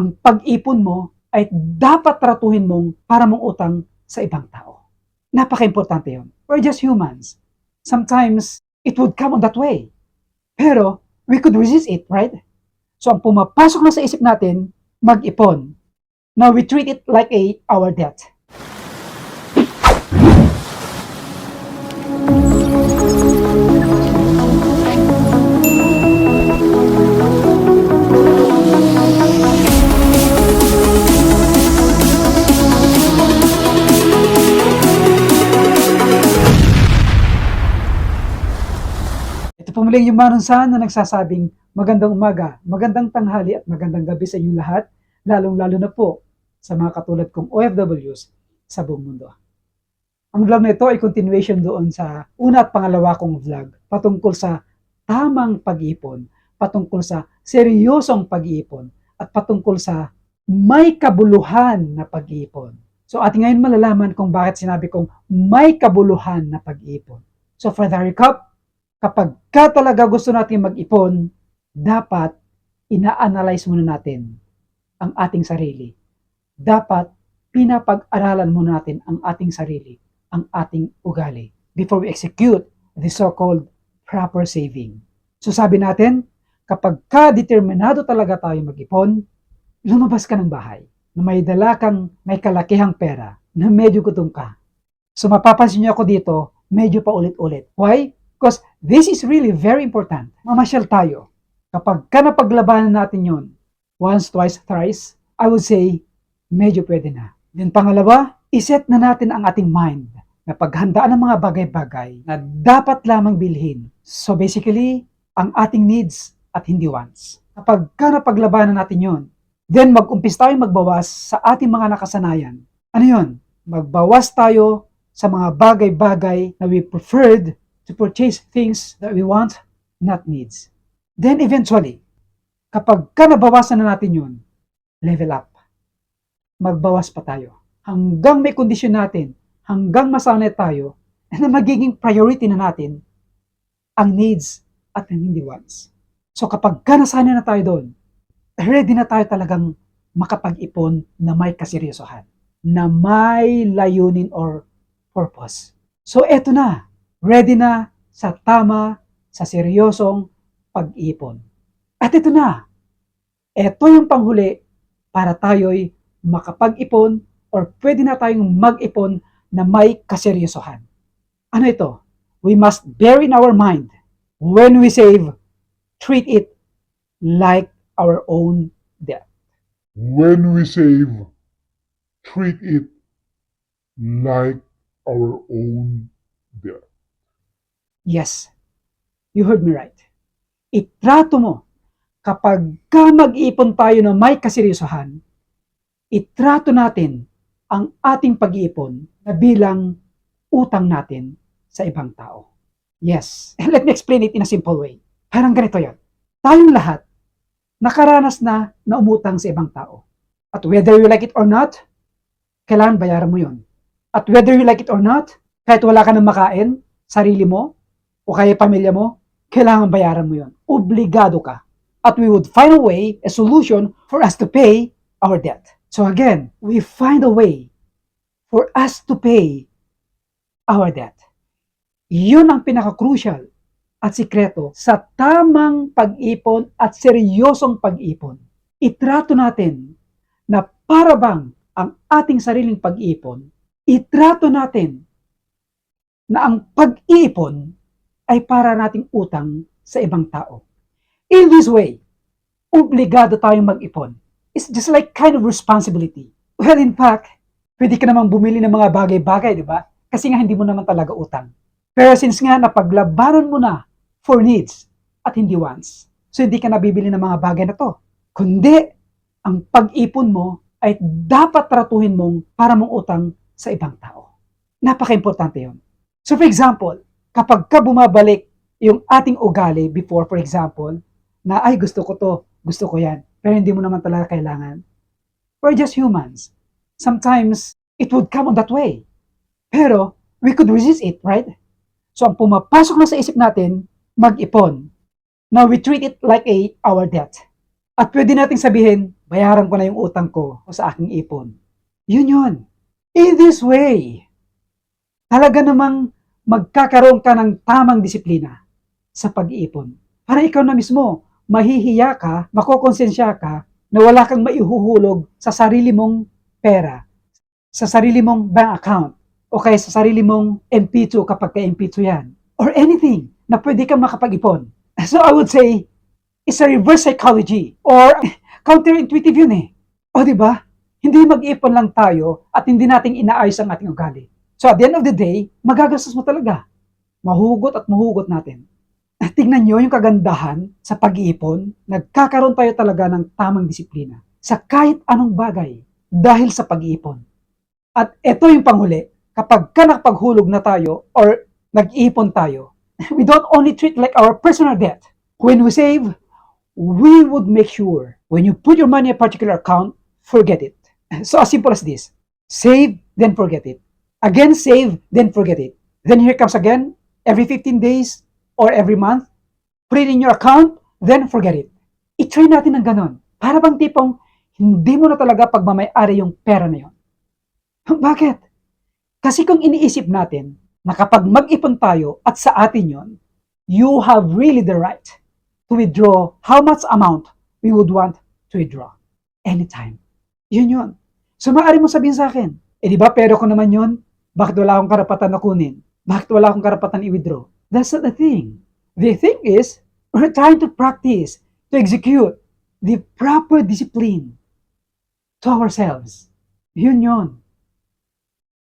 ang pag-ipon mo ay dapat tratuhin mong para mong utang sa ibang tao. Napaka-importante yun. We're just humans. Sometimes, it would come on that way. Pero, we could resist it, right? So, ang pumapasok na sa isip natin, mag-ipon. Now, we treat it like a our debt. Ito po muling yung Manunsan na nagsasabing magandang umaga, magandang tanghali at magandang gabi sa inyong lahat, lalong-lalo na po sa mga katulad kong OFWs sa buong mundo. Ang vlog na ito ay continuation doon sa una at pangalawa kong vlog patungkol sa tamang pag-iipon, patungkol sa seryosong pag-iipon, at patungkol sa may kabuluhan na pag-iipon. So ating ngayon malalaman kung bakit sinabi kong may kabuluhan na pag-iipon. So for the recap, kapag ka talaga gusto natin mag-ipon, dapat ina-analyze muna natin ang ating sarili. Dapat pinapag-aralan muna natin ang ating sarili, ang ating ugali before we execute the so-called proper saving. So sabi natin, kapag ka determinado talaga tayo mag-ipon, lumabas ka ng bahay na may dala kang may kalakihang pera na medyo gutom ka. So mapapansin niyo ako dito, medyo pa ulit-ulit. Why? Because this is really very important. Mamasyal tayo. Kapag ka napaglabanan natin yon, once, twice, thrice, I would say, medyo pwede na. Then pangalawa, iset na natin ang ating mind na paghandaan ng mga bagay-bagay na dapat lamang bilhin. So basically, ang ating needs at hindi wants. Kapag ka napaglabanan natin yon, then mag-umpis tayo magbawas sa ating mga nakasanayan. Ano yon? Magbawas tayo sa mga bagay-bagay na we preferred to purchase things that we want, not needs. Then eventually, kapag ka nabawasan na natin yun, level up. Magbawas pa tayo. Hanggang may kondisyon natin, hanggang masanay tayo, na magiging priority na natin ang needs at ang hindi wants. So kapag ka nasanay na tayo doon, ready na tayo talagang makapag-ipon na may kaseryosohan, na may layunin or purpose. So eto na, ready na sa tama, sa seryosong pag-ipon. At ito na, ito yung panghuli para tayo'y makapag-ipon or pwede na tayong mag-ipon na may kaseryosohan. Ano ito? We must bear in our mind, when we save, treat it like our own debt. When we save, treat it like our own debt. Yes, you heard me right. Itrato mo, kapag ka mag-iipon tayo na may kaseryosohan, itrato natin ang ating pag-iipon na bilang utang natin sa ibang tao. Yes, and let me explain it in a simple way. Parang ganito yan. Tayong lahat, nakaranas na na umutang sa ibang tao. At whether you like it or not, kailangan bayaran mo yon. At whether you like it or not, kahit wala ka nang makain, sarili mo, o kaya pamilya mo, kailangan bayaran mo yon. Obligado ka. At we would find a way, a solution for us to pay our debt. So again, we find a way for us to pay our debt. Yun ang pinaka-crucial at sikreto sa tamang pag-ipon at seryosong pag-ipon. Itrato natin na para bang ang ating sariling pag-ipon, itrato natin na ang pag-ipon ay para nating utang sa ibang tao. In this way, obligado tayong mag-ipon. It's just like kind of responsibility. Well, in fact, pwede ka namang bumili ng mga bagay-bagay, di ba? Kasi nga hindi mo naman talaga utang. Pero since nga napaglabanan mo na for needs at hindi wants, so hindi ka nabibili ng mga bagay na to. Kundi, ang pag-ipon mo ay dapat tratuhin mong para mong utang sa ibang tao. Napaka-importante yun. So for example, kapag ka bumabalik yung ating ugali before, for example, na ay gusto ko to, gusto ko yan, pero hindi mo naman talaga kailangan. We're just humans. Sometimes, it would come on that way. Pero, we could resist it, right? So, ang pumapasok na sa isip natin, mag-ipon. Now, we treat it like a our debt. At pwede nating sabihin, bayaran ko na yung utang ko sa aking ipon. Yun yun. In this way, talaga namang magkakaroon ka ng tamang disiplina sa pag-iipon. Para ikaw na mismo, mahihiya ka, makokonsensya ka, na wala kang maihuhulog sa sarili mong pera, sa sarili mong bank account, o kaya sa sarili mong MP2 kapag ka MP2 yan, or anything na pwede kang makapag-ipon. So I would say, it's a reverse psychology or counterintuitive yun eh. O di ba? Hindi mag-ipon lang tayo at hindi nating inaayos ang ating ugali. So at the end of the day, magagastos mo talaga. Mahugot at mahugot natin. Tingnan nyo yung kagandahan sa pag-iipon, nagkakaroon tayo talaga ng tamang disiplina sa kahit anong bagay dahil sa pag-iipon. At ito yung panghuli, kapag ka nakapaghulog na tayo or nag-iipon tayo, we don't only treat like our personal debt. When we save, we would make sure when you put your money in a particular account, forget it. So as simple as this. Save, then forget it. Again, save, then forget it. Then here comes again, every 15 days or every month, put it in your account, then forget it. I-try natin ng ganon. Para bang tipong hindi mo na talaga pagmamayari yung pera na yon. Bakit? Kasi kung iniisip natin na kapag mag-ipon tayo at sa atin yon, you have really the right to withdraw how much amount we would want to withdraw anytime. Yun yun. So maaari mo sabihin sa akin, eh di ba pero ko naman yun? Bakit wala akong karapatan na kunin? Bakit wala akong karapatan i-withdraw? That's not the thing. The thing is, we're trying to practice, to execute the proper discipline to ourselves. Yun yun.